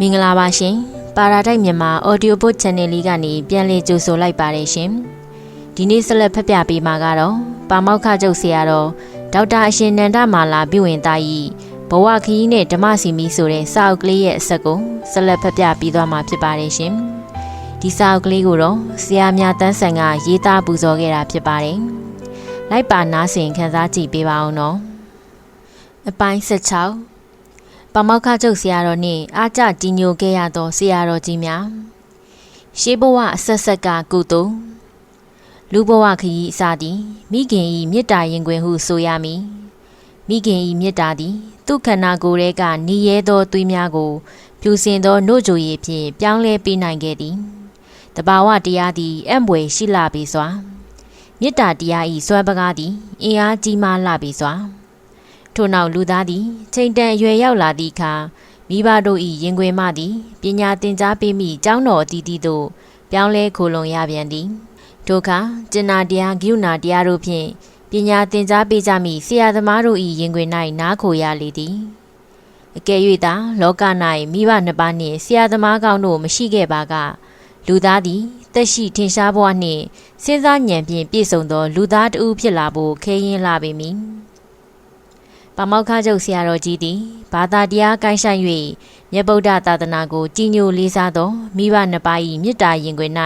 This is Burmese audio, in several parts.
မင်္ဂလာပါရှင်ပါရာဒိုက်မြန်မာ Audio Book Channel လေးကနေပြန်လည်ကြိုဆိုလိုက်ပါတယ်ရှင်ဒီနေ့ဆက်လက်ဖတ်ပြပေးမှာကတော့ပါမောက္ခကျုပ်ဆရာတော်ဒေါက်တာအရှင်နန္ဒမာလာပြုဝင်သားကြီးဘဝခရီးနဲ့ဓမ္မစီမီဆိုတဲ့စာအုပ်ကလေးရဲ့အဆက်ကိုဆက်လက်ဖတ်ပြပေးသွားမှာဖြစ်ပါတယ်ရှင်ဒီစာအုပ်ကလေးကိုတော့ဆရာမြတန်းဆန်ကရေးသားပူဇော်ခဲ့တာဖြစ်ပါတယ်လိုက်ပါနားဆင်ခန်းစားကြည့်ပေးပါအောင်နော်အပိုင်း16 ပမောက္ခချုပ်ဆရာတော်နှင့်အားကြကြီးညိုခဲ့ရသောဆရာတော်ကြီးများရှေးဘဝအဆက်ဆက်ကကုသိုလ်လူဘဝခရီးအစသည်မိခင်ဤမေတ္တာရင်ခွင်ဟုဆိုရမည်မိခင်ဤမေတ္တာသည်သူခန္ဓာကိုယ်ရဲ့ကနေရဲသောသွေးများကိုပြူစင်သောနှုတ်ကြိုရည်ဖြင့်ပြောင်းလဲပေးနိုင်ခဲ့သည်တဘာဝတရားသည်အံ့ဘွယ်ရှိလာပြီစွာမေတ္တာတရားဤစွဲပကားသည်အင်အားကြီးမားလာပြီစွာ ထို့နောက်လူသားသည်ချိန်တန်အရွယ်ရောက်လာသည့်အခါမိဘတို့၏ရင်ခွင်မှသည်ပညာသင်ကြားပေးမိကျောင်းတော်အသီးသီးသို့ပြောင်းလဲခိုလုံရပြန်သည်ထိုအခါကျင်နာတရားဂိုဏတရားတို့ဖြင့်ပညာသင်ကြားပေးကြမိဆရာသမားတို့၏ရင်ခွင်၌နားခိုရလေသည်အကယ်၍သာလောက၌မိဘနှစ်ပါးနှင့်ဆရာသမားကောင်းတို့မရှိခဲ့ပါက လူသားသည်တက်ရှိထင်ရှားဘဝနှင့်စဉ်းစားဉာဏ်ဖြင့်ပြည့်စုံသော လူသားတစ်ဦးဖြစ်လာဖို့ခဲရင်လာပေမည် ပမောက္ခချုပ်ဆရာတော်ကြီးသည်ဘာသာတရားကိုင်းဆိုင်၍မြတ်ဗုဒ္ဓသာသနာကိုကြီးညိုလေးစားသောမိဘနှစ်ပါး၏မေတ္တာရင်ခွင်၌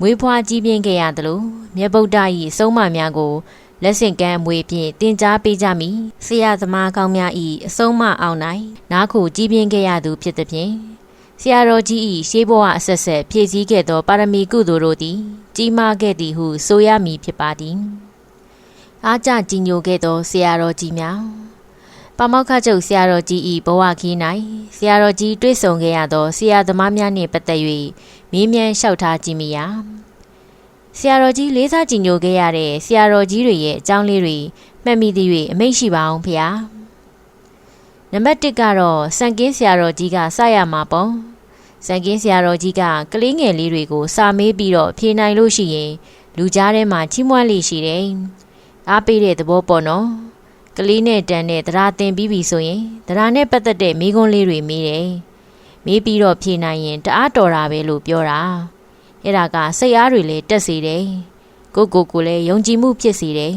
မွေးဖွားကြီးပြင်းခဲ့ရသလိုမြတ်ဗုဒ္ဓ၏အဆုံးအမများကိုလက်ဆင့်ကမ်းအမွေဖြင့်တင် जा ပေးကြမည်ဆရာသမားကောင်းများ၏အဆုံးအမအောင်၌နားခုကြီးပြင်းခဲ့ရသူဖြစ်သည်ဖြင့်ဆရာတော်ကြီး၏ရှေးဘဝအဆက်ဆက်ဖြည့်ဆည်းခဲ့သောပါရမီကုသိုလ်တို့သည်ကြီးမားခဲ့သည်ဟုဆိုရမည်ဖြစ်ပါသည်အားကြကြီးညိုခဲ့သောဆရာတော်ကြီးများ ပမောက္ခချုပ်ဆရာတော်ကြီးဤဘဝခီး၌ဆရာတော်ကြီးတွေ့ဆုံခဲ့ရသောဆရာသမားများနှင့်ပတ်သက်၍မေးမြန်းလျှောက်ထားကြည့်မိရာဆရာတော်ကြီးလေးစားကြည်ညိုခဲ့ရတဲ့ဆရာတော်ကြီးတွေရဲ့အကြောင်းလေးတွေမှတ်မိသည်၍အမိန့်ရှိပါအောင်ဖေ။နံပါတ်1ကတော့စံကင်းဆရာတော်ကြီးကစရမှာပေါ့။စံကင်းဆရာတော်ကြီးကကလေးငယ်လေးတွေကိုစာမေးပြီးတော့ဖြေနိုင်လို့ရှိရင်လူကြားထဲမှာချီးမွမ်းလိရှိတယ်။အားပေးတဲ့သဘောပေါ့နော်။ ကလေးနဲ့တန်နဲ့တရားတင်ပြီးပြီဆိုရင်တရားနဲ့ပတ်သက်တဲ့မိကွန်းလေးတွေမေးတယ်။မေးပြီးတော့ဖြေနိုင်ရင်တအားတော်တာပဲလို့ပြောတာ။အဲ့ဒါကစိတ်အားတွေလည်းတက်စေတယ်။ကိုကိုကိုလည်းယုံကြည်မှုဖြစ်စေတယ်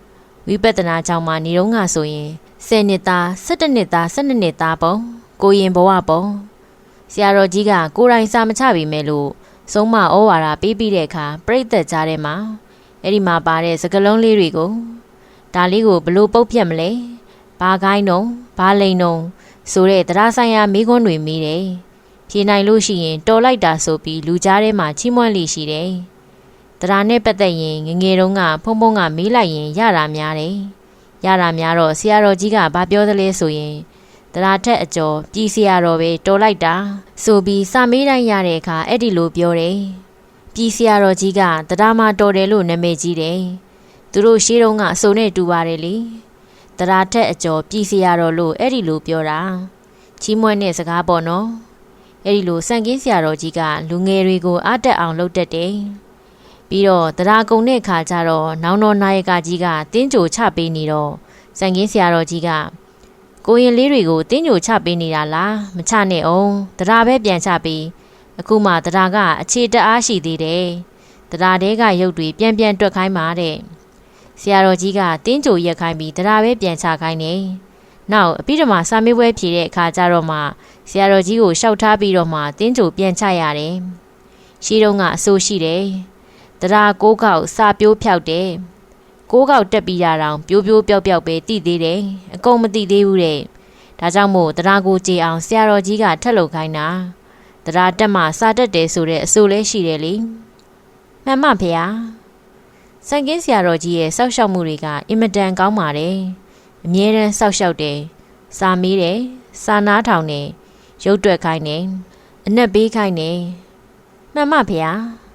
။ဝိပဿနာကြောင့်မှနေတော့ငါဆိုရင်10နှစ်သား17နှစ်သား12နှစ်သားပေါ့။ကိုရင်ဘဝပေါ့။ဆရာတော်ကြီးကကိုယ်တိုင်စာမချပေမဲ့လို့ဆုံးမဩဝါဒပေးပြီးတဲ့အခါပြိတ္တကြားထဲမှာအဲ့ဒီမှာပါတဲ့စကလုံးလေးတွေကို ဒါလေးကိုဘလို့ပုတ်ပြတ်မလဲဘာကိုင်းတော့ဘာလိန်တော့ဆိုတဲ့တရားဆိုင်ရာမိကွန်းတွေမိတယ်ဖြေနိုင်လို့ရှိရင်တော်လိုက်တာဆိုပြီးလူကြားထဲမှာချီးမွမ်းလိရှိတယ်တရားနဲ့ပတ်သက်ရင်ငငယ်တုန်းကဖုံဖုံကမေးလိုက်ရင်ရတာများတယ်ရတာများတော့ဆရာတော်ကြီးကဘာပြောသလဲဆိုရင်တရားထက်အကျော်ပြည်ဆရာတော်ပဲတော်လိုက်တာဆိုပြီးစာမေးတိုင်းရတဲ့အခါအဲ့ဒီလိုပြောတယ်ပြည်ဆရာတော်ကြီးကတရားမှတော်တယ်လို့နာမည်ကြီးတယ် သူတို့ရှေးတုန်းကအစုံနဲ့တူပါတယ်လေတရာထက်အကျော်ပြည်စီရတော်လို့အဲ့ဒီလိုပြောတာချီးမွမ်းတဲ့စကားပေါ့နော်အဲ့ဒီလိုစံကင်းဆရာတော်ကြီးကလူငယ်တွေကိုအတက်အောင်လုပ်တတ်တယ်ပြီးတော့တရာကုံတဲ့ခါကျတော့နောင်တော်နာယကကြီးကတင်းကြိုချပေးနေတော့စံကင်းဆရာတော်ကြီးကကိုရင်လေးတွေကိုတင်းကြိုချပေးနေတာလားမချနဲ့အောင်တရာပဲပြန်ချပေးအခုမှတရာကအခြေတအားရှိသေးတယ်တရာတဲကရုပ်တွေပြန်ပြန်တွက်ခိုင်းပါတဲ့ ဆရာတော်ကြီးကတင်းကြိုရက်ခိုင်းပြီးတရားပဲပြန်ချခိုင်းတယ်။နောက်အပြီးတော့မှစာမေးပွဲဖြေတဲ့အခါကျတော့မှဆရာတော်ကြီးကိုရှောက်ထားပြီးတော့မှတင်းကြိုပြန်ချရတယ်။ရှိတုန်းကအဆိုးရှိတယ်။တရားကိုးကောက်စာပြိုးဖြောက်တယ်။ကိုးကောက်တက်ပြီးတာတောင်ပြိုးပြိုးပျောက်ပျောက်ပဲတည်သေးတယ်။အကုန်မတည်သေးဘူးတဲ့။ဒါကြောင့်မို့တရားကိုကြည်အောင်ဆရာတော်ကြီးကထက်လုပ်ခိုင်းတာ။တရားတက်မှစာတက်တယ်ဆိုတဲ့အဆိုးလဲရှိတယ်လေ။မှန်မှဖေဟာ။ စံကင်းဆရာတော်ကြီးရဲ့စောက်ရှောက်မှုတွေကအင်မတန်ကောင်းပါတယ်။အမြဲတမ်းစောက်ရှောက်တယ်။စာမေးတယ်။စာနာထောင်တယ်။ရုပ်တွက်ခိုင်းတယ်။အနက်ပေးခိုင်းတယ်။မှန်မဖေဟာ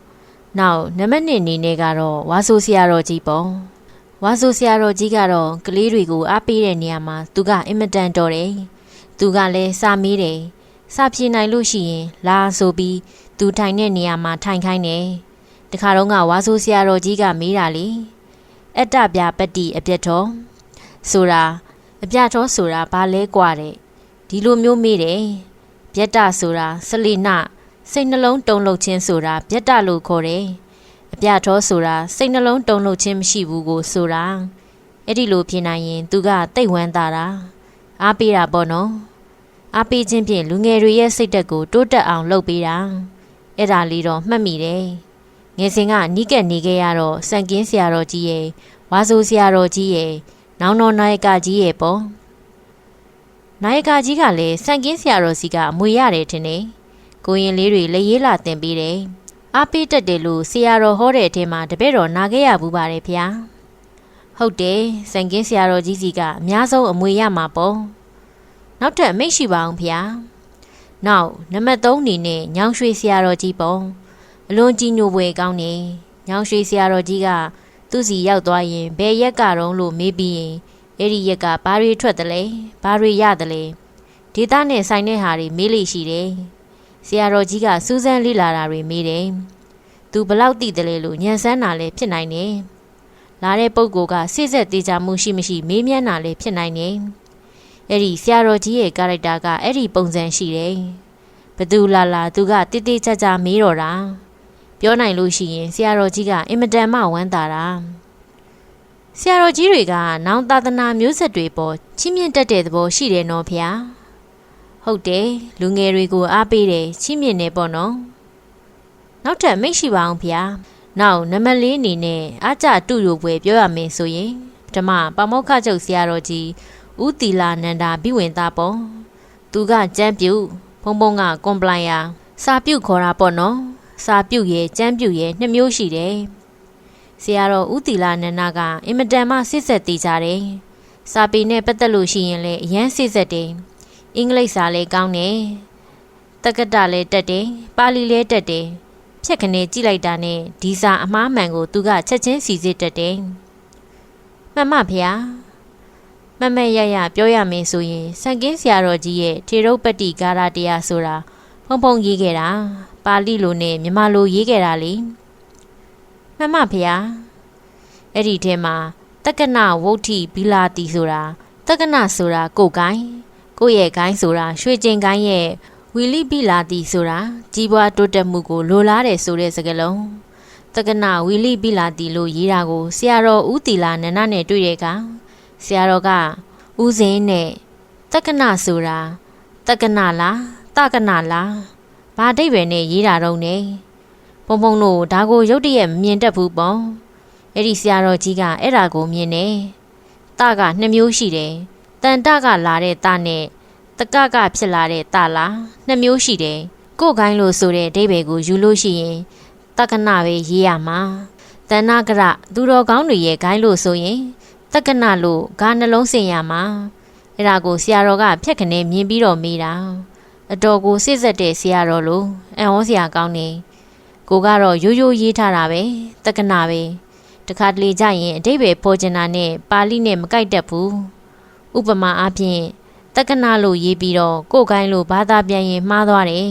။နောက်နံပါတ်1အနေနဲ့ကတော့ဝါဆိုဆရာတော်ကြီးပေါ့။ဝါဆိုဆရာတော်ကြီးကတော့ကလေးတွေကိုအားပေးတဲ့နေရာမှာသူကအင်မတန်တော်တယ်။သူကလည်းစာမေးတယ်။စာပြေနိုင်လို့ရှိရင်လာဆိုပြီးသူထိုင်တဲ့နေရာမှာထိုင်ခိုင်းတယ်။ တခါတော့ကဝါဆိုဆရာတော်ကြီးကမေးတာလေအတ္တပြပတ္တိအပြတ်တော်ဆိုတာအပြတ်တော်ဆိုတာဘာလဲกว่าတဲ့ဒီလိုမျိုးမေးတယ် ဗျက်တဆိုတာစလိနစိတ်နှလုံးတုန်လှုပ်ခြင်းဆိုတာဗျက်တလို့ခေါ်တယ်အပြထောဆိုတာစိတ်နှလုံးတုန်လှုပ်ခြင်းမရှိဘူးကိုဆိုတာအဲ့ဒီလိုဖြစ်နိုင်ရင်သူကတိတ်ဝမ်းသာတာအားပေးတာပေါ့နော်အားပေးခြင်းဖြင့်လူငယ်တွေရဲ့စိတ်ဓာတ်ကိုတိုးတက်အောင်လုပ်ပေးတာအဲ့ဒါလေးတော့မှတ်မိတယ် ငယ်စဉ်ကနီးကပ်နေခဲ့ရတော့စံကင်းဆရာတော်ကြီးရဲ့ဝါဆိုဆရာတော်ကြီးရဲ့နောင်တော်နာယကကြီးရဲ့ပေါ့နာယကကြီးကလည်းစံကင်းဆရာတော်စီကအမွေရတယ်ထင်တယ်ကိုရင်လေးတွေလက်ရေးလာတင်ပေးတယ်အားပေးတတ်တယ်လို့ဆရာတော်ဟောတဲ့အထင်မှာတပည့်တော်နာခဲ့ရဘူးပါတယ်ဗျာဟုတ်တယ်စံကင်းဆရာတော်ကြီးစီကအများဆုံးအမွေရမှာပေါ့နောက်ထပ်မိတ်ရှိပါအောင်ဗျာနောက်နံပါတ်3အနေနဲ့ညောင်ရွှေဆရာတော်ကြီးပေါ့ အလွန်ကြီးညိုပွဲကောင်းနေညောင်ရွှေဆရာတော်ကြီးကသူ့စီရောက်သွားရင်ဘယ်ရက်ကတော့လို့မေးပြီးရင်အဲ့ဒီရက်ကဘာတွေထွက်တယ်လဲဘာတွေရတယ်လဲဒေတာနဲ့ဆိုင်တဲ့ဟာတွေမေးလိရှိတယ်ဆရာတော်ကြီးကစူးစမ်းလေ့လာတာတွေမေးတယ်သူဘလောက်သိတယ်လဲလို့ညံစမ်းတာလည်းဖြစ်နိုင်တယ်လာတဲ့ပုံကိုကစိတ်ဆက်သေးချာမှုရှိမရှိမေးမြန်းတာလည်းဖြစ်နိုင်တယ်အဲ့ဒီဆရာတော်ကြီးရဲ့ကာရက်တာကအဲ့ဒီပုံစံရှိတယ်ဘသူလာလာသူကတိတိကျကျမေးတော့တာ ပြောနိုင်လို့ရှိရင်ဆရာတော်ကြီးကအင်မတန်မှဝမ်းသာတာဆရာတော်ကြီးတွေကနောင်သာသနာမျိုးဆက်တွေပေါ်ချီးမြှင့်တတ်တဲ့သဘောရှိတယ်နော်ဗျာဟုတ်တယ်လူငယ်တွေကိုအားပေးတယ်ချီးမြှင့်တယ်ပေါ့နော်နောက်ထပ်မိတ်ရှိပါအောင်ဗျာနောက်နံပါတ်၄အနေနဲ့အားကြတူရိုပွဲပြောရမယ်ဆိုရင်ပထမပမောက္ခချုပ်ဆရာတော်ကြီးဦးတီလာနန္ဒာဘိဝင်သားပေါ့သူကကြမ်းပြုတ်ဖုံဖုံကကွန်ပလိုင်ယာစာပြုတ်ခေါ်တာပေါ့နော် စာပြုတ်ရဲ့ကြမ်းပြုတ်ရဲ့နှစ်မျိုးရှိတယ်ဆရာတော်ဦးတီလာနန္ဒာကအင်မတန်မှစစ်ဆက်သေးကြတယ်စာပေနဲ့ပတ်သက်လို့ရှိရင်လည်းအရန်စစ်ဆက်တယ်အင်္ဂလိပ်စာလည်းကောင်းတယ်တက္ကတလည်းတက်တယ်ပါဠိလည်းတက်တယ်ဖြက်ခနဲ့ကြည့်လိုက်တာနဲ့ဒီစာအမားမှန်ကိုသူကချက်ချင်းစီစစ်တက်တယ်မှန်မှဖေဟာမမရရပြောရမယ်ဆိုရင်စံကင်းဆရာတော်ကြီးရဲ့ထေရုပ်ပတ္တိကာရတရားဆိုတာ ဖုံဖုံရေးခဲ့တာပါဠိလိုနဲ့မြန်မာလိုရေးခဲ့တာလေမှန်မှဖေဟာအဲ့ဒီထဲမှာတက္ကနဝုဋ္ဌိဘီလာတီဆိုတာတက္ကနဆိုတာကိုကိုင်းကိုရဲ့ကိုင်းဆိုတာရွှေကျင်ကိုင်းရဲ့ဝီလိဘီလာတီဆိုတာကြီးပွားတိုးတက်မှုကိုလိုလားတယ်ဆိုတဲ့စကားလုံးတက္ကနဝီလိဘီလာတီလို့ရေးတာကိုဆရာတော်ဦးတီလာနန္ဒနဲ့တွေ့တဲ့အခါဆရာတော်ကဦးစင်းနဲ့တက္ကနဆိုတာတက္ကနလား တက္ကနလားဘာအဓိပ္ပာယ်နဲ့ရေးတာတော့နေပုံပုံတို့ဒါကိုရုတ်တရက်မမြင်တတ်ဘူးပေါ့အဲ့ဒီဆရာတော်ကြီးကအဲ့ဒါကိုမြင်နေတကနှစ်မျိုးရှိတယ်တန်တကလာတဲ့တနဲ့တကကဖြစ်လာတဲ့တလားနှစ်မျိုးရှိတယ်ကိုယ်ကိုင်းလို့ဆိုတဲ့အဓိပ္ပာယ်ကိုယူလို့ရှိရင်တက္ကနပဲရေးရမှာတဏ္ဍကရသူတော်ကောင်းတွေရဲ့ဂိုင်းလို့ဆိုရင်တက္ကနလို့ဂါနှလုံးစင်ရမှာအဲ့ဒါကိုဆရာတော်ကဖြက်ခနဲ့မြင်ပြီးတော့မေးတာ အတော်ကိုစိတ်ဆက်တဲ့ဆရာတော်လို့အံ့ဩစရာကောင်းနေကိုကတော့ရိုးရိုးရေးထားတာပဲတက္ကနပဲတခါတလေကြရင်အတိတ်ပဲပေါ်ကျင်တာနဲ့ပါဠိနဲ့မကိုက်တတ်ဘူးဥပမာအားဖြင့်တက္ကနလို့ရေးပြီးတော့ကိုယ်ကိုင်းလို့ဘာသာပြန်ရင်မှားသွားတယ်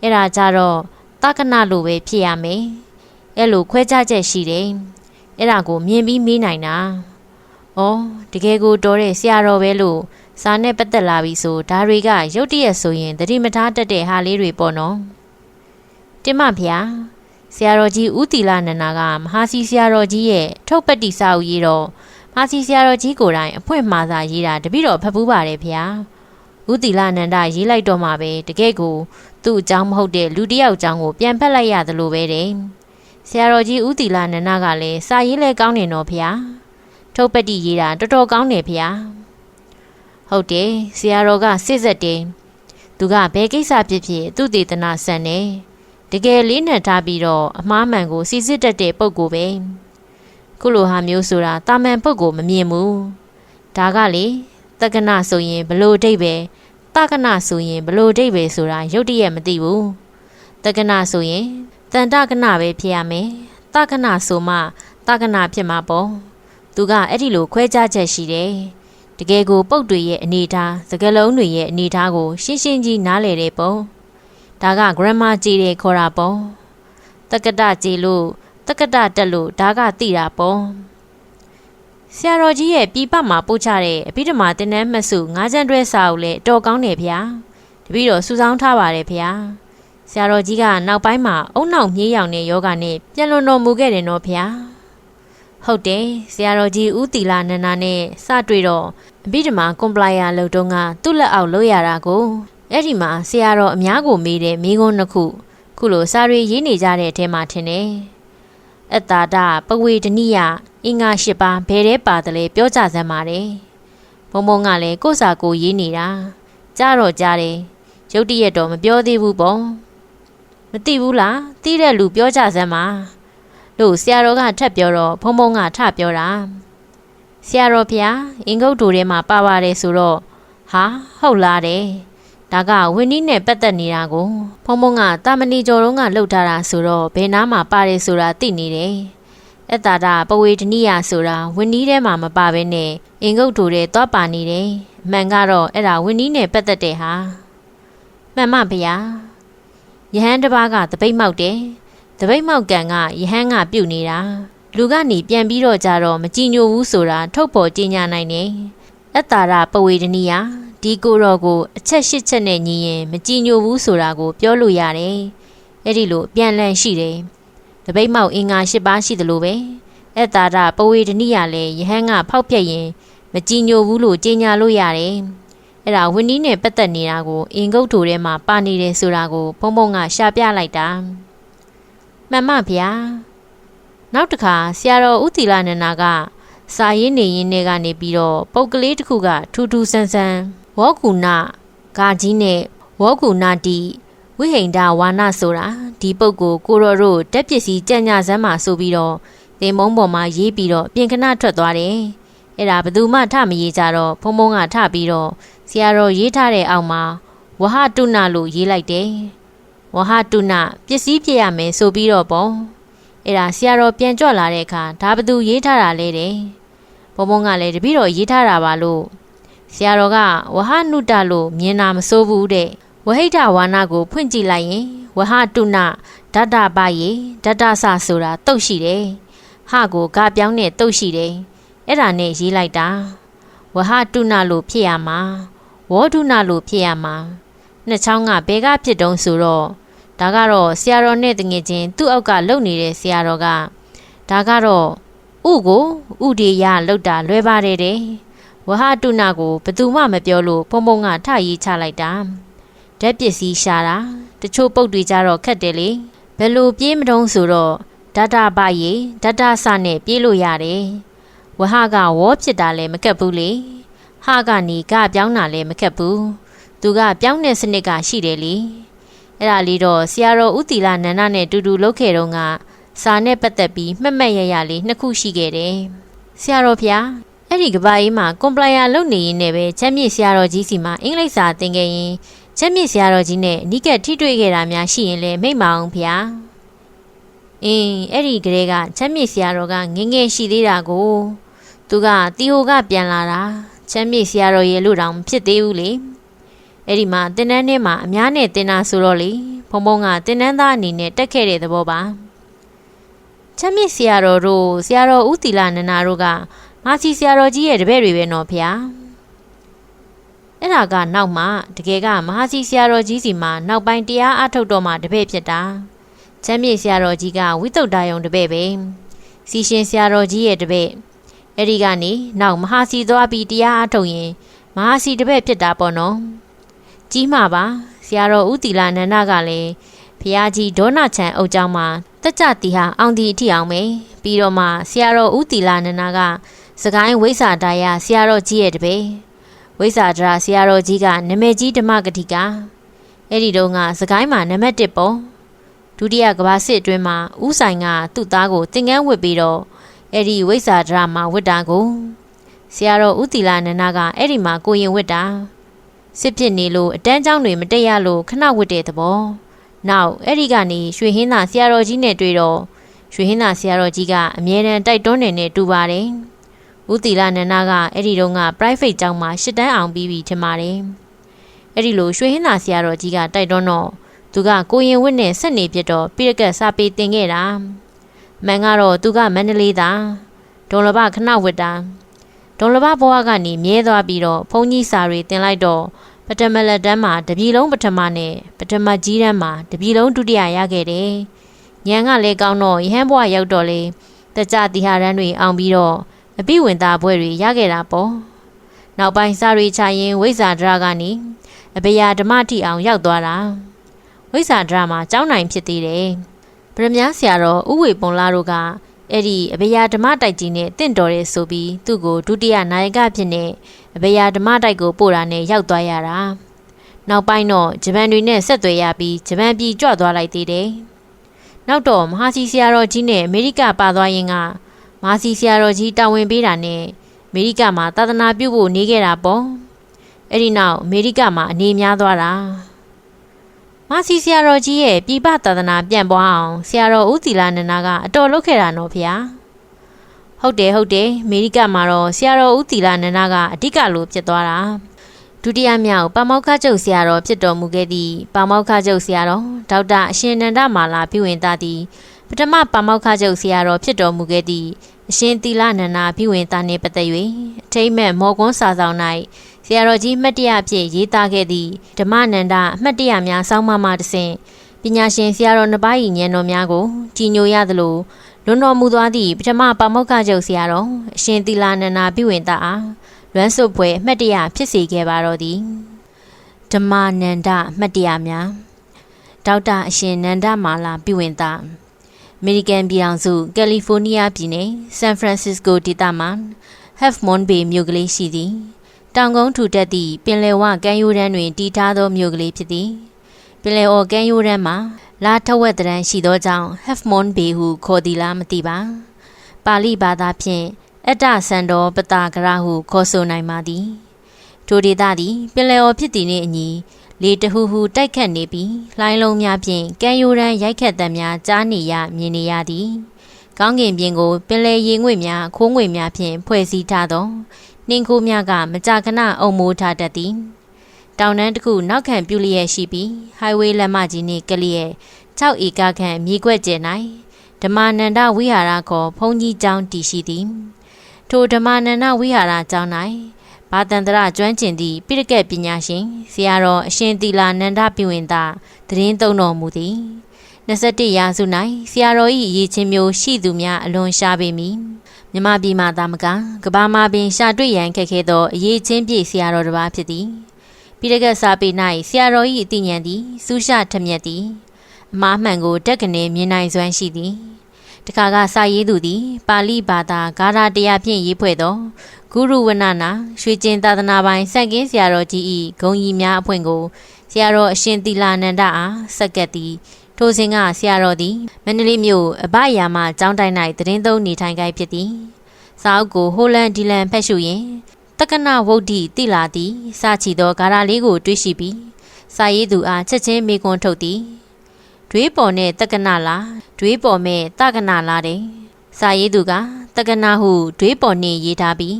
အဲ့ဒါကြတော့တက္ကနလို့ပဲဖြစ်ရမယ်အဲ့လိုခွဲခြားချက်ရှိတယ်အဲ့ဒါကိုမြင်ပြီးမေးနိုင်တာ။အော်တကယ်ကိုတော်တဲ့ဆရာတော်ပဲလို့ စာနဲ့ပတ်သက်လာပြီဆိုဒါတွေကရုတ်တရက်ဆိုရင်တတိမထားတတ်တဲ့ဟာလေးတွေပေါ့နော်။တင်မဗျာဆရာတော်ကြီးဦးတီလာနန္ဒာကမဟာစီဆရာတော်ကြီးရဲ့ထုတ်ပတ္တိစာအုပ်ရေးတော့မဟာစီဆရာတော်ကြီးကိုယ်တိုင်အဖွင့်မှာစာရေးတာတပိတော့ဖတ်ပူးပါတယ်ဗျာ။ဦးတီလာနန္ဒာရေးလိုက်တော့မှပဲတကယ်ကိုသူ့အကြောင်းမဟုတ်တဲ့လူတစ်ယောက်အကြောင်းကိုပြန်ဖက်လိုက်ရသလိုပဲတဲ့။ဆရာတော်ကြီးဦးတီလာနန္ဒာကလည်းစာရေးလဲကောင်းနေတော့ဗျာ။ထုတ်ပတိရေးတာတော်တော်ကောင်းတယ်ဖေ။ ဟုတ်တယ်ဆရာတော်ကစစ်ဆက်တယ်။သူကဘယ်ကိစ္စဖြစ်ဖြစ်သူ့ဒေသနာဆန်တယ်။တကယ်လေးနက်ထားပြီးတော့အမားမှန်ကိုစီစစ်တတ်တဲ့ပုံကိုပဲ။ခုလိုဟာမျိုးဆိုတာတာမန်ပုံကိုမမြင်ဘူး။ဒါကလေတက္ကနာဆိုရင်ဘလို့ဒိတ်ပဲတက္ကနာဆိုရင်ဘလို့ဒိတ်ပဲဆိုတာရုတ်တရက်မသိဘူး။တက္ကနာဆိုရင်တန်တကနာပဲဖြစ်ရမယ်။တက္ကနာဆိုမှတက္ကနာဖြစ်မှာပေါ့။သူကအဲ့ဒီလိုခွဲခြားချက်ရှိတယ်။ တကယ်ကိုပုတ်တွေရဲ့အနေထားစကလုံးတွေရဲ့အနေထားကို ရှင်းရှင်းကြီးနားလည်တဲ့ပုံ။ဒါက grammar ကြည်တယ်ခေါ်တာပေါ့။တက္ကတကြည်လို့တက္ကတတက်လို့ဒါကသိတာပေါ့။ဆရာတော်ကြီးရဲ့ပြပမှာပို့ချတဲ့အဘိဓမ္မာတင်နန်းမဆုငါးချမ်းတွဲစာအုပ်လည်းတော်ကောင်းတယ်ဗျာ။တတပည့်တော်စူဆောင်းထားပါတယ်ဖေဟာဆရာတော်ကြီးကနောက်ပိုင်းမှာအုံနောက်မြေးရောင်တဲ့ယောဂနဲ့ပြန်လွန်တော်မူခဲ့တယ်နော်ဖေ ဟာဟုတ်တယ်ဆရာတော်ကြီးဦးတီလာနန္ဒာနဲ့စတွေ့တော့အဘိဓမ္မာကွန်ပလိုင်ယာလုပ်တုန်းကသူ့လက်အောက်လုပ်ရတာကိုအဲ့ဒီမှာဆရာတော်အများကိုမေးတဲ့မိကုန်းနှစ်ခုခုလိုစာရီရေးနေကြတဲ့အထဲမှာထင်တယ်အတ္တာဒပဝေဒနိယအင်္ဂါ၈ပါးဘယ်တဲ့ပါတယ်လဲပြောကြစမ်းပါတယ်ဘုံဘုံကလည်းကိုယ့်စာကိုရေးနေတာကြားတော့ကြားတယ်ရုတ်တရက်တော့မပြောသေးဘူးပေါ့မသိဘူးလားသိတဲ့လူပြောကြစမ်းပါ လို့ဆရာတော်ကထပ်ပြောတော့ဘုံဘုံကထပြောတာဆရာတော်ဖျားအင်္ဂုတ်တူထဲမှာပါပါတယ်ဆိုတော့ဟာဟုတ်လားတဲ့ဒါကဝင်းနီးနဲ့ပတ်သက်နေတာကိုဖုံဖုံကတာမဏီကျော်တုံးကလှုပ်ထားတာဆိုတော့ဘယ်နားမှာပါတယ်ဆိုတာသိနေတယ်အတ္တာဒပဝေဒနိယဆိုတာဝင်းနီးထဲမှာမပါဘဲနဲ့အင်္ဂုတ်တူထဲသွားပါနေတယ်အမှန်ကတော့အဲ့ဒါဝင်းနီးနဲ့ပတ်သက်တဲ့ဟာမှန်မဗျာယဟန်တစ်ပါးကတပိတ်မောက်တယ် တပိတ်မောက်ကံကယဟန်ကပြုတ်နေတာလူကနေပြန်ပြီးတော့ကြတော့မကြည်ညိုဘူးဆိုတာထုတ်ပေါ်ကြေညာနိုင်တယ်အတ္တာရပဝေဒနိယဒီကိုတော်ကိုအချက်ရှစ်ချက်နဲ့ညီရင်မကြည်ညိုဘူးဆိုတာကိုပြောလို့ရတယ်အဲ့ဒီလိုပြန်လန့်ရှိတယ်တပိတ်မောက်အင်္ဂါရှစ်ပါးရှိတယ်လို့ပဲအတ္တာရပဝေဒနိယလည်းယဟန်ကဖောက်ပြက်ရင်မကြည်ညိုဘူးလို့ကြေညာလို့ရတယ်အဲ့ဒါဝင်းနီးနဲ့ပတ်သက်နေတာကိုအင်္ဂုတ်ထိုထဲမှာပါနေတယ်ဆိုတာကိုဘုံဘုံကရှာပြလိုက်တာ မှန်မဗျာနောက်တစ်ခါဆရာတော်ဦးတီလာနန္ဒာကစာရေးနေရင်းတွေကနေပြီးတော့ပုတ်ကလေးတစ်ခုကထူးထူးဆန်းဆန်းဝေါကူနာဂါကြီးနဲ့ဝေါကူနာတီဝိဟိန္ဒဝါနဆိုတာဒီပုတ်ကိုကိုရော်တို့တက်ပစ္စည်းကြံ့ညစမ်းမှာဆိုပြီးတော့သင်မုံပေါ်မှာရေးပြီးတော့ပြင်ခဏထွက်သွားတယ်အဲ့ဒါဘသူမှထမရေးကြတော့ဖုံဖုံကထပြီးတော့ဆရာတော်ရေးထားတဲ့အောက်မှာဝဟတုဏလို့ရေးလိုက်တယ် ဝဟတုဏပစ္စည်းပြရမယ်ဆိုပြီးတော့ပေါ့အဲ့ဒါဆရာတော်ပြန်ကြွလာတဲ့အခါဒါဘသူရေးထားတာလဲတဲ့ဘုံဘုံကလည်းတပည့်တော်ရေးထားတာပါလို့ဆရာတော်ကဝဟနုတလို့မြင်တာမစိုးဘူးတဲ့ဝဟိတဝါနာကိုဖွင့်ကြည့်လိုက်ရင်ဝဟတုဏဓတ္တပယေဓတ္တဆဆိုတာတုတ်ရှိတယ်ဟကိုကပြောင်းတဲ့တုတ်ရှိတယ်အဲ့ဒါနဲ့ရေးလိုက်တာဝဟတုဏလို့ဖြစ်ရမှာဝေါဒုဏလို့ဖြစ်ရမှာ နှစ်ချောင်းကဘဲကဖြစ်တုံးဆိုတော့ဒါကတော့ဆရာတော်နဲ့တငယ်ချင်းသူ့အောက်ကလုံနေတဲ့ဆရာတော်ကဒါကတော့ဥကိုဥဒေယလောက်တာလွဲပါတယ်တဲ့ဝဟတုဏကိုဘသူမှမပြောလို့ဖုံဖုံကထရေးချလိုက်တာဓာတ်ပစ္စည်းရှာတာတချို့ပုတ်တွေကြတော့ခက်တယ်လေဘယ်လိုပြေးမတုံးဆိုတော့ဓာတာပရေဓာတာစနဲ့ပြေးလို့ရတယ်ဝဟကဝေါဖြစ်တာလည်းမကက်ဘူးလေဟာကနေကပြောင်းတာလည်းမကက်ဘူး သူကပြောင်းတဲ့စနစ်ကရှိတယ်လေအဲ့ဒါလေးတော့ဆရာတော်ဦးတီလာနန္ဒနဲ့တူတူလုပ်ခဲ့တော့ကစာနဲ့ပတ်သက်ပြီးမှတ်မှတ်ရရလေးနှစ်ခုရှိခဲ့တယ်ဆရာတော်ဖျားအဲ့ဒီကဘာကြီးမှာကွန်ပလိုင်ယာလုပ်နေရင်းနဲ့ပဲချက်မြင့်ဆရာတော်ကြီးစီမှာအင်္ဂလိပ်စာသင်ခဲ့ရင်ချက်မြင့်ဆရာတော်ကြီးနဲ့အနီးကပ်ထိတွေ့ခဲ့တာများရှိရင်လည်းမိတ်မအောင်ဖျားအင်းအဲ့ဒီကလေးကချက်မြင့်ဆရာတော်ကငငယ်ရှိသေးတာကိုသူကတီဟိုကပြန်လာတာချက်မြင့်ဆရာတော်ရဲ့လို့တောင်ဖြစ်သေးဘူးလေ အဲ့ဒီမှာတင်းတန်းထဲမှာအများနဲ့တင်းတာဆိုတော့လေဖုံဖုံကတင်းတန်းသားအနေနဲ့တက်ခဲ့တဲ့သဘောပါချက်မြင့်ဆရာတော်တို့ဆရာတော်ဦးတီလာနန္ဒာတို့ကမာစီဆရာတော်ကြီးရဲ့တပည့်တွေပဲနော်ဖေ။အဲ့ဒါကနောက်မှတကယ်ကမဟာစီဆရာတော်ကြီးစီမှာနောက်ပိုင်းတရားအထုတ်တော်မှာတပည့်ဖြစ်တာ။ချမ်းမြေဆရာတော်ကြီးကဝိသုဒ္ဓယုံတပည့်ပဲ။စီရှင်ဆရာတော်ကြီးရဲ့တပည့်အဲ့ဒီကနေနောက်မဟာစီသွားပြီးတရားအထုတ်ရင်မဟာစီတပည့်ဖြစ်တာပေါ့နော်။ ကြီးမှာပါဆရာတော်ဦးတီလာနန္ဒကလည်းဖះကြီးဒေါနာချန်အုပ်ကျောင်းမှာတက်ကြတီဟာအောင်ဒီအထိအောင်ပဲပြီးတော့မှဆရာတော်ဦးတီလာနန္ဒကစကိုင်းဝိဇာတာယဆရာတော်ကြီးရဲ့တပည့်ဝိဇာဒရာဆရာတော်ကြီးကနမကြီးဓမ္မဂတိကအဲ့ဒီတော့ကစကိုင်းမှာနံပါတ်1ပုံဒုတိယကဘာစစ်အတွင်းမှာဥဆိုင်ကသူ့သားကိုသင်ကန်းဝစ်ပြီးတော့အဲ့ဒီဝိဇာဒရာမှာဝစ်တာကိုဆရာတော်ဦးတီလာနန္ဒကအဲ့ဒီမှာကိုရင်ဝစ်တာ စစ်ဖြစ်နေလို့အတန်းကျောင်းတွေမတက်ရလို့ခဏဝတ်တဲ့သဘောနောက်အဲ့ဒီကနေရွှေဟင်းသာဆရာတော်ကြီးနဲ့တွေ့တော့ရွှေဟင်းသာဆရာတော်ကြီးကအမြဲတမ်းတိုက်တွန်းနေနဲ့တူပါတယ်ဦးတီလာနန္ဒကအဲ့ဒီတော့က private ကျောင်းမှာရှစ်တန်းအောင်ပြီးပြီထင်ပါတယ်အဲ့ဒီလိုရွှေဟင်းသာဆရာတော်ကြီးကတိုက်တွန်းတော့သူကကိုရင်ဝတ်နဲ့ဆက်နေပြတော့ပြရကက်စာပေတင်ခဲ့တာမန်ကတော့သူကမန္တလေးသားဒေါ်လဘခဏဝတ်တာ ဒေါ်လဘဘွားကနေမြဲသွားပြီးတော့ဘုန်းကြီးစာတွေတင်လိုက်တော့ဘပထမလက်တန်းမှာတပြည်လုံးပထမနဲ့ပထမကြီးတန်းမှာတပြည်လုံးဒုတိယရခဲ့တယ်။ညံကလည်းကောင်းတော့ရဟန်းဘွားရောက်တော့လေတကြတိဟာရန်တွေအောင်ပြီးတော့အပိဝင်သားဘွဲတွေရခဲ့တာပေါ့။နောက်ပိုင်းစာရီချရင်ဝိဇာဒရာကနေအဘေယာဓမ္မတိအောင်ရောက်သွားတာ။ဝိဇာဒရာမှာကျောင်းနိုင်ဖြစ်သေးတယ်။ဗရမ ्या ဆရာတော်ဥဝေပွန်လာတို့က အဲ့ဒီအဘေယာဓမ္မတိုက်ကြီးနဲ့တင့်တော်ရဲဆိုပြီးသူ့ကိုဒုတိယနာယကဖြစ်နေအဘေယာဓမ္မတိုက်ကိုပို့တာနဲ့ရောက်သွားရတာနောက်ပိုင်းတော့ဂျပန်တွေနဲ့ဆက်သွယ်ရပြီးဂျပန်ပြည်ကြွသွားလိုက်သေးတယ်နောက်တော့မဟာစီဆရာတော်ကြီးနဲ့အမေရိကပါသွားရင်ကမဟာစီဆရာတော်ကြီးတာဝန်ပေးတာနဲ့အမေရိကမှာသာသနာပြုဖို့နေခဲ့တာပေါ့အဲ့ဒီနောက်အမေရိကမှာအနေများသွားတာ မဆီဆရာတော်ကြီးရဲ့ပြည်ပသာသနာပြန့်ပွားအောင်ဆရာတော်ဦးသီလာနန္ဒာကအတော်လုပ်ခဲ့တာနော်ဗျာဟုတ်တယ်ဟုတ်တယ်အမေရိကမှာတော့ဆရာတော်ဦးသီလာနန္ဒာကအဓိကလို့ဖြစ်သွားတာဒုတိယမြောက်ပါမောက္ခချုပ်ဆရာတော်ဖြစ်တော်မူခဲ့သည့်ပါမောက္ခချုပ်ဆရာတော်ဒေါက်တာအရှင်နန္ဒမာလာပြုဝင်သားသည်ပထမပါမောက္ခချုပ်ဆရာတော်ဖြစ်တော်မူခဲ့သည့်အရှင်သီလနန္ဒာပြုဝင်သားနှင့်ပတ်သက်၍အထိမ့်မဲ့မော်ကွန်းစာဆောင်၌ ဆရာတော်ကြီးမှတ်တရအဖြစ်ရေးသားခဲ့သည့်ဓမ္မနန္ဒအမှတ်တရများစောင်းမမှတဆင့်ပညာရှင်ဆရာတော်နှစ်ပါး၏ဉာဏ်တော်များကိုကြီးညိုရသလိုလွန်တော်မူသွားသည့်ပထမပါမောက္ခချုပ်ဆရာတော်အရှင်သီလာနန္ဒာပြုဝင်သားအားလွမ်းစွပ်ပွဲအမှတ်တရဖြစ်စေခဲ့ပါတော့သည်ဓမ္မနန္ဒအမှတ်တရများဒေါက်တာအရှင်နန္ဒမာလာပြုဝင်သားအမေရိကန်ပြည်ထောင်စုကယ်လီဖိုးနီးယားပြည်နယ်ဆန်ဖရန်စစ္စကိုဒေသမှာ Half Moon Bay မြို့ကလေးရှိသည် တောင်ကုန်းထူတက်သည့်ပင်လယ်ဝကမ်းရိုးတန်းတွင်တည်ထားသောမြို့ကလေးဖြစ်သည်ပင်လယ်အော်ကမ်းရိုးတန်းမှာလာထဝက်တရန်ရှိသောကြောင့် Half Moon Bay ဟုခေါ်သည်လားမသိပါပါဠိဘာသာဖြင့်အတ္တဆန္ဒောပတာကရဟုခေါ်ဆိုနိုင်ပါသည်ထိုဒေသသည်ပင်လယ်အော်ဖြစ်သည်နှင့်အညီလေတဟူဟူတိုက်ခတ်နေပြီးလှိုင်းလုံးများဖြင့်ကမ်းရိုးတန်းရိုက်ခတ်သံများကြားနေရမြင်နေရသည်ကောင်းကင်ပြင်ကိုပင်လယ်ရေငွေ့များခိုးငွေ့များဖြင့်ဖွဲ့စည်းထားသော နှင်းခိုးများကမကြာခဏအုံမိုးထားတတ်သည်တောင်တန်းတစ်ခုနောက်ခံပြုလျက်ရှိပြီး highway လမ်းမကြီးနှင့်ကလျက်6ဧကခန့်မြေကွက်ကျဲ၌ဓမ္မနန္ဒဝိဟာရခေါ်ဘုန်းကြီးကျောင်းတည်ရှိသည် ထိုဓမ္မနန္ဒဝိဟာရကျောင်း၌ဘာတန္တရကျွမ်းကျင်သည့်ပိရကက်ပညာရှင်ဆရာတော်အရှင်သီလာနန္ဒပြဝင်သာသတင်းသုံးတော်မူသည်21ရာစု၌ဆရာတော်၏ရည်ချင်းမျိုးရှိသူများအလွန်ရှားပေမည် မြမပြည်မှာသာမကကဘာမှာပင်ရှာတွေ့ရန်ခက်ခဲသောအရေးချင်းပြည့်ဆရာတော်တစ်ပါးဖြစ်သည်ပိရကက်စာပေ၌ဆရာတော်၏အသိဉာဏ်သည်စူးရှထမြက်သည်အမားမှန်ကိုတက်ကနေမြင်နိုင်စွမ်းရှိသည်တခါကစာရေးသူသည် ပါဠိဘာသာဂါရတရားဖြင့်ရေးဖွဲ့သောဂုရုဝနနာရွှေကျင်သာသနာပိုင်စန့်ကင်းဆရာတော်ကြီး၏ဂုံကြီးများအဖွင့်ကိုဆရာတော်အရှင်သီလာနန္ဒအားဆက်ကပ်သည် ထိုစဉ်ကဆရာတော်သည်မန္တလေးမြို့အဘရာမှကျောင်းတိုင်း၌သတင်းသုံးနေထိုင်ခိုင်းဖြစ်သည်စာအုပ်ကိုဟိုလန်ဒီလန်ဖက်ရှုရင်တက္ကနဝုဒ္ဓိတိလာသည်စချီသောဂါရလေးကိုတွေးရှိပြီးစာရေးသူအားချက်ချင်းမေကွန်းထုတ်သည်တွေးပေါ်နဲ့တက္ကနလားတွေးပေါ်မဲ့တက္ကနလားတဲ့စာရေးသူကတက္ကနဟုတွေးပေါ်နှင့်ရေးထားပြီး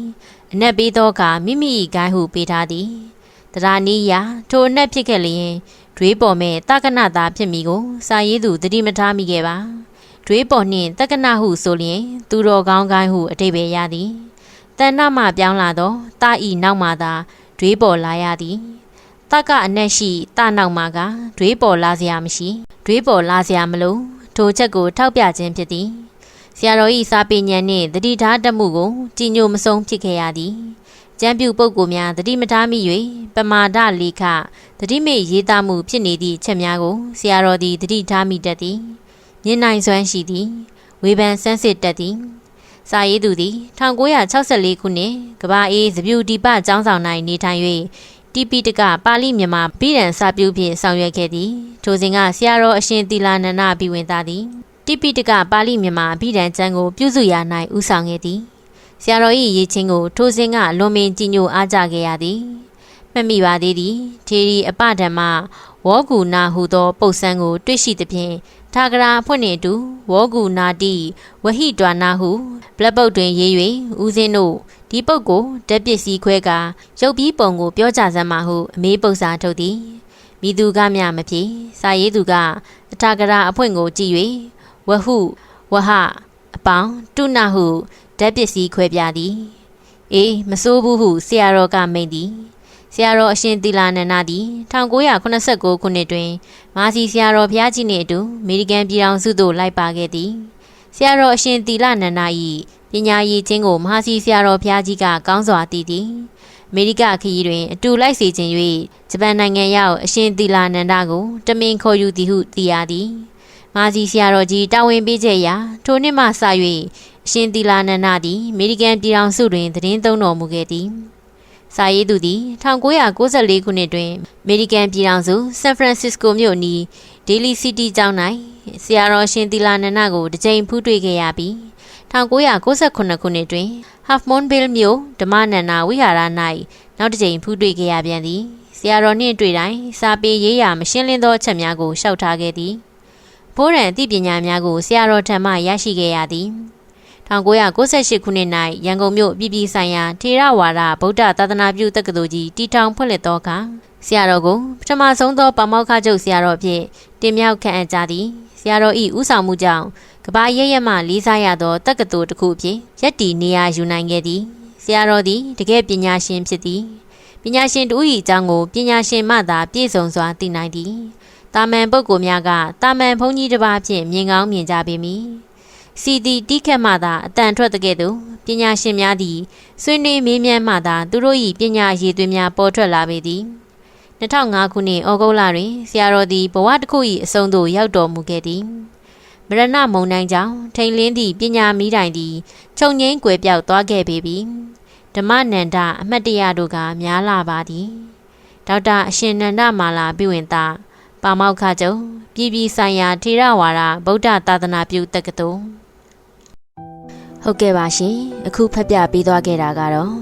အနက်ပေးသောကမိမိ၏ဂိုင်းဟုပေးထားသည်တရားနည်းရာထိုအနက်ဖြစ်ခဲ့လျင် တွေးပေါ်မဲ့တက္ကနသာဖြစ်မိကိုစာရေးသူသတိမထားမိခဲ့ပါတွေးပေါ်နှင့်တက္ကနဟုဆိုလျင် သူတော်ကောင်းကိုင်းဟုအတိပ္ပယ်ရသည်တဏ္ဍမှပြောင်းလာသောတာဤနောက်မှသာတွေးပေါ်လာရသည်တက္ကအနက်ရှိတနောက်မှကတွေးပေါ်လာစရာမရှိတွေးပေါ်လာစရာမလိုထိုချက်ကိုထောက်ပြခြင်းဖြစ်သည်ဆရာတော်ဤစာပေဉာဏ်နှင့်တတိထားတမှုကိုကြည်ညိုမဆုံးဖြစ်ခဲ့ရသည် ကျမ်းပြုပုဂ္ဂိုလ်များတတိမထားမိ၍ပမာဒလေခတတိမေရေးသားမှုဖြစ်နေသည့်ချက်များကိုဆရာတော်သည်တတိထားမိတတ်သည်မြင်နိုင်စွမ်းရှိသည်ဝေဖန်ဆန်းစစ်တတ်သည်စာရေးသူသည်1964ခုနှစ်ကဘာအေးသပြူဒီပကျောင်းဆောင်၌နေထိုင်၍တိပိတကပါဠိမြန်မာပြည်ရန်စာပြုဖြင့်ဆောင်ရွက်ခဲ့သည်ထိုစဉ်ကဆရာတော်အရှင်သီလာနန္ဒဘိဝင်သားသည်တိပိတကပါဠိမြန်မာပြည်ရန်ကျမ်းကိုပြုစုရာ၌ဦးဆောင်ခဲ့သည် ဆရာတော်၏ရေးချင်းကို ထိုစဉ်ကလွန်မင်းကြည်ညိုအားကြခဲ့ရသည်မှတ်မိပါသေးသည်ထေရီအပဓမ္မဝေါကူနာဟုသော ပုတ်ဆန်းကို တွေ့ရှိသဖြင့်ထာဂရာဖွင့်နေတူဝေါကူနာတိဝဟိတွာနာဟုဘလက်ပုတ်တွင်ရေး၍ဦးစင်းတို့ဒီပုတ်ကိုဓာတ်ပစ္စည်းခွဲကရုပ်ပြီးပုံကို ပြောကြစမ်းပါဟုအမေးပုတ်စာထုတ်သည်မိသူကမြမဖြစ်စာရေးသူကအထာဂရာအဖွင့်ကိုကြည့်၍ဝဟုဝဟအပေါင်းတုနဟု ဓာတ်ပစ္စည်းခွဲပြသည်အေးမစိုးဘူးဟုဆရာတော်ကမိန်သည်ဆဆရာတော်အရှင်သီလာနန္ဒသည်1989ခုနှစ်တွင်မာစီဆရာတော်ဘုရားကြီးနှင့်အတူအမေရိကန်ပြည်ထောင်စုသို့လိုက်ပါခဲ့သည်ဆရာတော်အရှင်သီလာနန္ဒ၏ပညာရည်ချင်းကိုမဟာစီဆရာတော်ဘုရားကြီးကကောင်းစွာသိသည်အမေရိကခရီးတွင်အတူလိုက်စီခြင်း၍ဂျပန်နိုင်ငံရောက်အရှင်သီလာနန္ဒကိုတမင်ခေါ်ယူသည်ဟုသိရသည် မာစီဆရာတော်ကြီးတာဝန်ပေးချက်အရထိုနှစ်မှစ၍အရှင်သီလာနန္ဒသည်အမေရိကန်ပြည်ထောင်စုတွင်သတင်းသုံးတော်မူခဲ့သည်စာရေးသူသည်1994ခုနှစ်တွင်အမေရိကန်ပြည်ထောင်စုဆန်ဖရန်စစ္စကိုမြို့နီးဒေးလီစီးတီးကျောင်း၌ဆရာတော်ရှင်သီလာနန္ဒကိုတစ်ကြိမ်ဖူးတွေ့ခဲ့ရပြီး1998ခုနှစ်တွင် Half Moon Bill မြို့ဓမ္မနန္ဒဝိဟာရ၌နောက်တစ်ကြိမ်ဖူးတွေ့ခဲ့ရပြန်သည်ဆရာတော်နှင့်တွေ့တိုင်းစာပေရေးရာမရှင်းလင်းသောအချက်များကိုရှောက်ထားခဲ့သည် ဘိုးရန်အသိပညာများကိုဆရာတော်ထံမှရရှိခဲ့ရသည်1998ခုနှစ်၌ရန်ကုန်မြို့ပြည်ပြည်ဆိုင်ရာထေရဝါဒဗုဒ္ဓသာသနာပြုတက္ကသိုလ်ကြီးတည်ထောင်ဖွင့်လှစ်သောအခါဆရာတော်ကိုပထမဆုံးသောပါမောက္ခချုပ်ဆရာတော်အဖြစ်တင်မြှောက်ခန့်အပ်ကြသည်ဆရာတော်၏ဥဆောင်မှုကြောင့်ကဘာရရမှလေးစားရသောတက္ကသိုလ်တစ်ခုအဖြစ်ရက်တီနေရာယူနိုင်ခဲ့သည်ဆရာတော်သည်တကယ်ပညာရှင်ဖြစ်သည်ပညာရှင်တို့၏အကြောင်းကိုပညာရှင်မှသာပြည့်စုံစွာသိနိုင်သည် တာမန်ပုဂ္ဂိုလ်များကတာမန်ဘုန်းကြီးတစ်ပါးဖြင့်မြင်ကောင်းမြင်ကြပေမည်စီတီတိခက်မှသာအတန်ထွက်တဲ့ကဲ့သို့ပညာရှင်များသည်ဆွေးနွေးမေးမြန်းမှသာသူတို့၏ပညာရည်သွေးများပေါ်ထွက်လာပေသည်2005ခုနှစ်ဩဂုတ်လတွင်ဆရာတော်သည်ဘဝတစ်ခု၏အဆုံးသို့ရောက်တော်မူခဲ့သည်မရဏမုံတိုင်းကြောင့်ထိန်လင်းသည့်ပညာမီးတိုင်သည်ခြုံငိမ့်ကွယ်ပြောက်သွားခဲ့ပေပြီဓမ္မနန္ဒအမတ်တရတို့ကများလာပါသည်ဒေါက်တာအရှင်နန္ဒမာလာပြဝင်သား ပါမောက္ခချုပ်ပြည်ပြည်ဆိုင်ရာထေရဝါဒဗုဒ္ဓသာသနာပြုတက္ကသိုလ်ဟုတ်ကဲ့ပါရှင်အခုဖတ်ပြပေးသွားခဲ့တာကတော့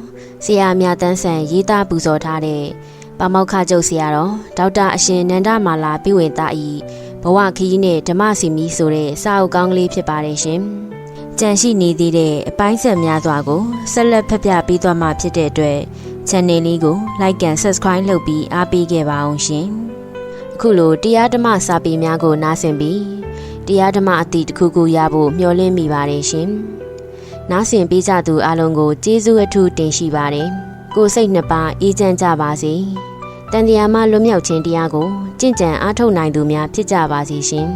ဆရာမြတ်တန်းဆန်ရေးသားပူဇော်ထားတဲ့ပါမောက္ခချုပ်ဆရာတော်ဒေါက်တာအရှင်နန္ဒမာလာပြဝင်သားဤဘဝခရီးနဲ့ဓမ္မစီမီဆိုတဲ့စာအုပ်ကောင်းကလေးဖြစ်ပါတယ်ရှင်ကြံရှိနေသေးတဲ့အပိုင်းဆက်များစွာကိုဆက်လက်ဖတ်ပြပေးသွားမှာဖြစ်တဲ့အတွက် channel လေးကို like and subscribe လုပ်ပြီးအားပေးခဲ့ပါအောင်ရှင် အခုလိုတရားဓမ္မစာပေများကို နားဆင်ပြီးတရားဓမ္မအသည့်တစ်ခုခုရဖို့မျှော်လင့်မိပါတယ်ရှင်နားဆင်ပေးကြသူအလုံးကိုကျေးဇူးအထူးတင်ရှိပါတယ်ကိုယ်စိတ်နှစ်ပါးအေးချမ်းကြပါစေတန်တရားမှလွတ်မြောက်ခြင်းတရားကိုကြင့်ကြံအားထုတ်နိုင်သူများဖြစ်ကြပါစေရှင်